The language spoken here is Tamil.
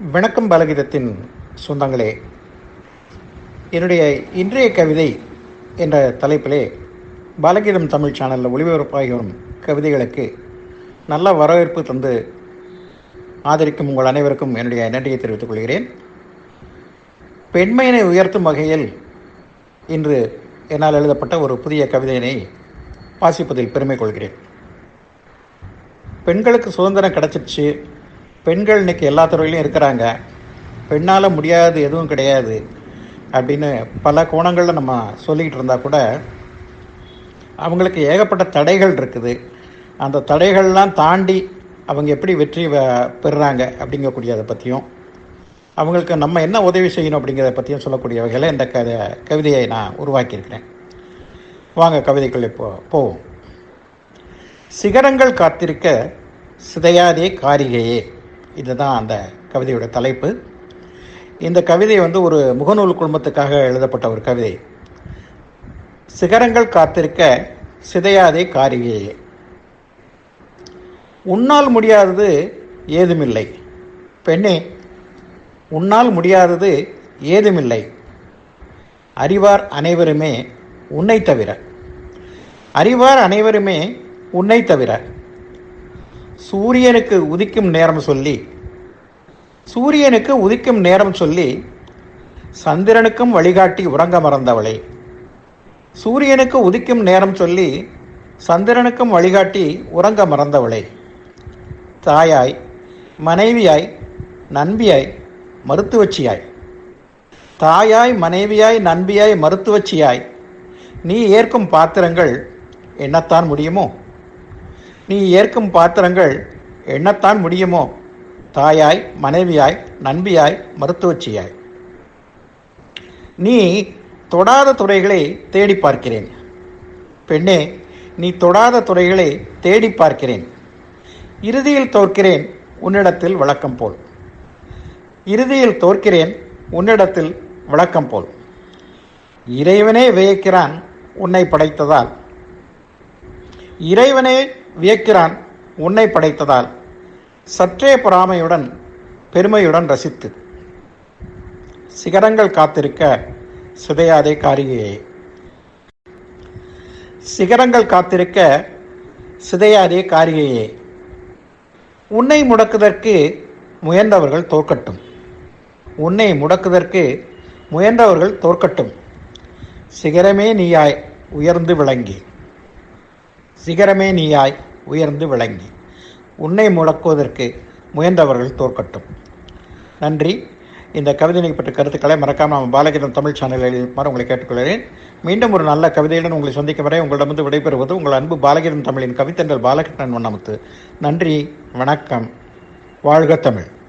வணக்கம் பாலகீதத்தின் சொந்தங்களே. என்னுடைய இன்றைய கவிதை என்ற தலைப்பிலே பாலகீதம் தமிழ் சேனலில் ஒளிபரப்பாகி வரும் கவிதைகளுக்கு நல்ல வரவேற்பு தந்து ஆதரிக்கும் உங்கள் அனைவருக்கும் என்னுடைய நன்றியை தெரிவித்துக் கொள்கிறேன். பெண்மையினை உயர்த்தும் வகையில் இன்று என்னால் எழுதப்பட்ட ஒரு புதிய கவிதையினை வாசிப்பதில் பெருமை கொள்கிறேன். பெண்களுக்கு சுதந்திரம் கிடச்சிருச்சு. பெண்கள் இன்னைக்கு எல்லா துறையிலையும் இருக்கிறாங்க. பெண்ணால் முடியாது எதுவும் கிடையாது அப்படின்னு பல கோணங்களில் நம்ம சொல்லிக்கிட்டு இருந்தால் கூட அவங்களுக்கு ஏகப்பட்ட தடைகள் இருக்குது. அந்த தடைகள்லாம் தாண்டி அவங்க எப்படி வெற்றி பெறுறாங்க அப்படிங்கக்கூடியதை பற்றியும் அவங்களுக்கு நம்ம என்ன உதவி செய்யணும் அப்படிங்கிறத பற்றியும் சொல்லக்கூடிய வகையில் இந்த கதை கவிதையை நான் உருவாக்கியிருக்கிறேன். வாங்க கவிதைக்குள்ளே போ போவோம். சிகரங்கள் காத்திருக்க சிதையாதே காரிகையே. இதுதான் அந்த கவிதையோட தலைப்பு. இந்த கவிதை வந்து ஒரு முகநூல் குழுமத்துக்காக எழுதப்பட்ட ஒரு கவிதை. சிகரங்கள் காத்திருக்க சிதையாதே காரிகையே. உன்னால் முடியாதது ஏதுமில்லை. பெண்ணே உன்னால் முடியாதது ஏதுமில்லை. அறிவார் அனைவருமே உன்னை தவிர. அறிவார் அனைவருமே உன்னை தவிர. சூரியனுக்கு உதிக்கும் நேரம் சொல்லி சூரியனுக்கு உதிக்கும் நேரம் சொல்லி சந்திரனுக்கும் வழிகாட்டி உறங்க மறந்தவளே. சூரியனுக்கு உதிக்கும் நேரம் சொல்லி சந்திரனுக்கும் வழிகாட்டி உறங்க மறந்தவளே. தாயாய் மனைவியாய் நண்பியாய் மருத்துவச்சியாய். தாயாய் மனைவியாய் நண்பியாய் மருத்துவச்சியாய் நீ ஏற்கும் பாத்திரங்கள் என்னத்தான் முடியுமோ நீ ஏற்கும் பாத்திரங்கள் எண்ணத்தான் முடியுமோ தாயாய் மனைவியாய் நண்பியாய் மருத்துவச்சியாய். நீ தொடாத துறைகளை தேடி பார்க்கிறேன். பெண்ணே நீ தொடாத துறைகளை தேடி பார்க்கிறேன். இறுதியில் தோற்கிறேன் உன்னிடத்தில் வழக்கம் போல். இறுதியில் தோற்கிறேன் உன்னிடத்தில் வழக்கம் போல். இறைவனே வியக்கிறான் உன்னை படைத்ததால். இறைவனே வியக்கிறான் உன்னை படைத்ததால். சற்றே பொறாமையுடன் பெருமையுடன் ரசித்து. சிகரங்கள் காத்திருக்க சிதையாதே காரிகையே. சிகரங்கள் காத்திருக்க சிதையாதே காரிகையே. உன்னை முடக்குதற்கு முயன்றவர்கள் தோற்கட்டும். உன்னை முடக்குதற்கு முயன்றவர்கள் தோற்கட்டும். சிகரமே நீயாய் உயர்ந்து விளங்கி. சிகரமே நீயாய் உயர்ந்து விளங்கி. உன்னை முடக்குவதற்கு முயன்றவர்கள் தோற்கட்டும். நன்றி. இந்த கவிதை பற்ற கருத்துக்களை மறக்காமல் நம்ம பாலகீதம் தமிழ் சேனலில் மாற உங்களை கேட்டுக்கொள்கிறேன். மீண்டும் ஒரு நல்ல கவிதையுடன் உங்களை சந்திக்கும் வரை உங்களிடமிருந்து விடைபெறுவது உங்கள் அன்பு பாலகீதம் தமிழின் கவித்தன்றல் பாலகிருஷ்ணன் வண்ணமுத்து நன்றி. வணக்கம். வாழ்க தமிழ்.